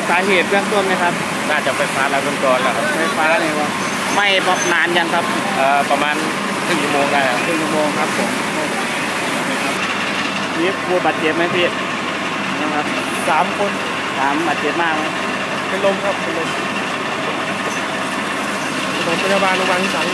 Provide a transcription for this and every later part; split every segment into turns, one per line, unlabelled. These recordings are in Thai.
บสาเหตุเบื้องต้นไหมครับ
น่าจะไฟฟ้ารัดวงจรแล้วครับ
ไฟฟ้าเนี่ยว่าไหม่นานยังครับ
เอ่อประมาณครึ่งชั่วโมงได้ครับ
ครึ่งชั่วโมงครับผมนี่ผู้บาดเจ็บไหมพี่นะครับ
สามคน
สามบาดเจ็บมากไหม
เป็นลมครับเป็นลมโรงพยาบาลโรงพยาบาลที่สาม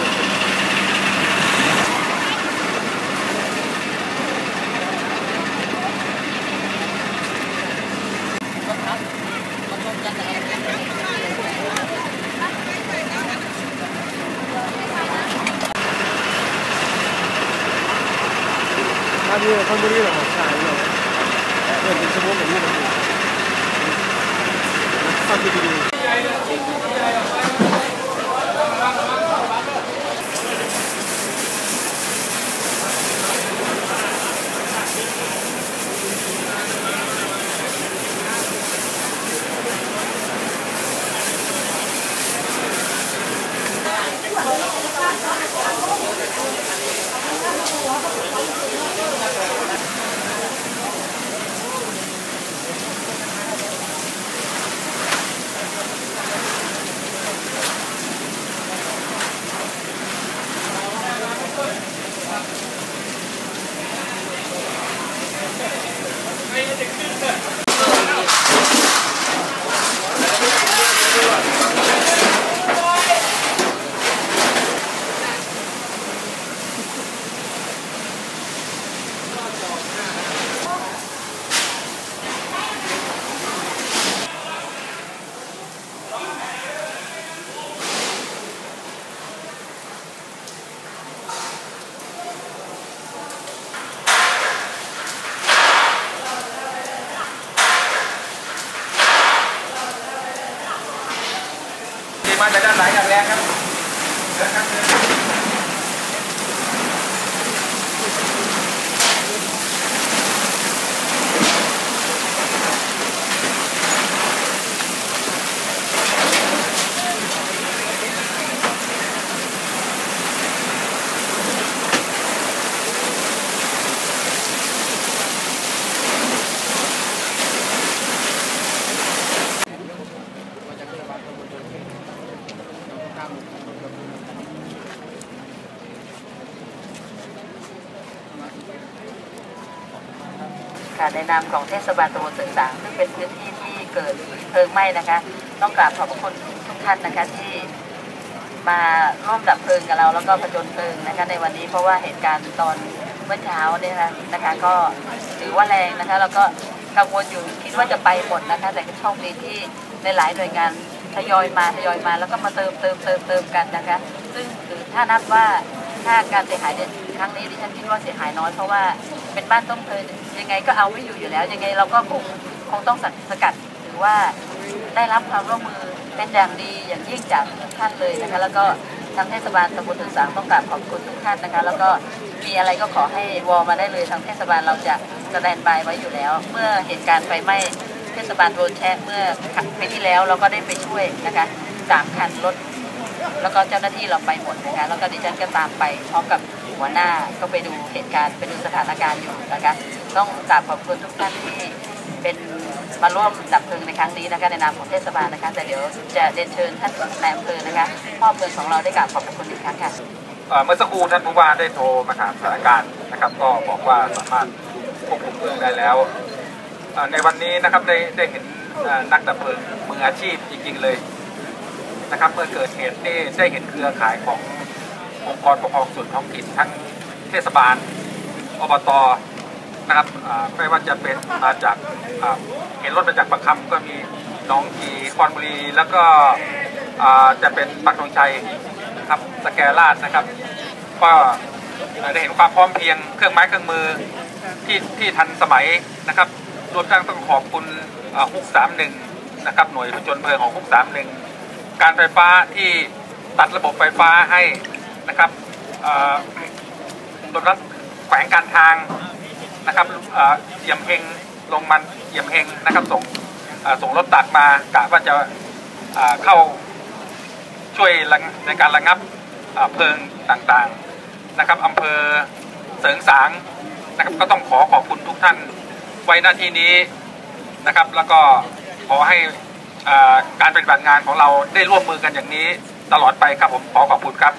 อยู่มาดีคนบุรีเหรอใช่เหรอ
ค่ะ
ในนามของเทศบาลตำบลเสริงสางซึ่งเป็นพื้นที่ที่เกิดเพลิงไหม้นะคะ ต้องกราบขอบพระคุณทุกท่านนะคะที่มาร่วมดับเพลิงกับเราแล้วก็ผจญเพลิงนะคะในวันนี้เพราะว่าเหตุการณ์ตอนเมื่อเช้าเนี่ยนะคะนะคะ ก็ถือว่าแรงนะคะแล้วก็กังวลอยู่คิดว่าจะไปหมดนะคะ แต่ก็โชคดีที่ในหลายหน่วยงานทยอยมาทยอยมาแล้วก็มาเติมเติมเติมเติมกันนะคะ ซึ่งถ้านับว่า ถ้าการเสียหายในครั้งนี้ดิฉันคิดว่าเสียหายน้อยเพราะว่าเป็นบ้านต้นเพลิงยังไงก็เอาไม่อยู่อยู่แล้ว ยังไงเราก็คงคงต้องสกัดถือว่าได้รับความร่วมมือเป็นอย่างดีอย่างยิ่งจากทุกท่านเลยนะคะ แล้วก็ทางเทศบาลตำบลถึงสางต้องกราบขอบคุณทุกท่านนะคะ แล้วก็มีอะไรก็ขอให้วอลมาได้เลยทางเทศบาลเราจะสแตนบายไว้อยู่แล้ว เมื่อเหตุการณ์ไฟไหม้เทศบาลโดนแช่เมื่อปีที่แล้วเราก็ได้ไปช่วยนะคะสามคันรถ แล้วก็เจ้าหน้าที่เราไปหมดนะคะแล้วก็ดิฉันก็ตามไปพร้อมกับหัวหน้าก็ไปดูเหตุการณ์ไปดูสถานการณ์อยู่นะคะต้องกราบขอบคุณทุกท่านที่เป็นมาร่วมดับเพลิงในครั้งนี้นะคะในนามของเทศบาลนะคะแต่เดี๋ยวจะเรียนเชิญท่านนายอำเภอนะคะพ่อเพลิงของเราได้กราบขอบคุณอีกครั้งค่ะ
เอ่อเมื่อสักครู่ท่านผู้ว่าได้โทรมาถามสถานการณ์นะครับ ก็บอกว่าสามารถควบคุมเพลิงได้แล้ว ในวันนี้นะครับได้ได้เห็นนักดับเพลิงมืออาชีพจริงๆเลย นะครับเมื่อเกิดเหตุนี่ได้เห็นเครือข่ายขององค์กรปกครองส่วนท้องถิ่นทั้งเทศบาลอบตนะครับไม่ว่าจะเป็นมาจากเห็นรถมาจากประคำก็มีน้องกีคอนบุรี แล้วก็จะเป็นปักธงชัยครับสแกลาดนะครับ ก็ได้เห็นความพร้อมเพียงเครื่องไม้เครื่องมือที่ที่ทันสมัยนะครับรวมทั้งต้องขอบคุณฮุกสามหนึ่งนะครับหน่วยผจญเพลิงของฮุกสามหนึ่ง การไฟฟ้าที่ตัดระบบไฟฟ้าให้นะครับรถรับแขวงการทางนะครับเยี่ยมเฮงลงมันเยี่ยมเฮงนะครับส่งส่งรถตัดมากะว่าจะเข้าช่วยในการระงับเพลิงต่างๆนะครับอำเภอเสริงสางนะครับก็ต้องขอขอบคุณทุกท่านไว้หน้าที่นี้นะครับ แล้วก็ขอให้ การปฏิบัติงานของเราได้ร่วมมือกันอย่างนี้ตลอดไปครับผมขอขอบคุณครับ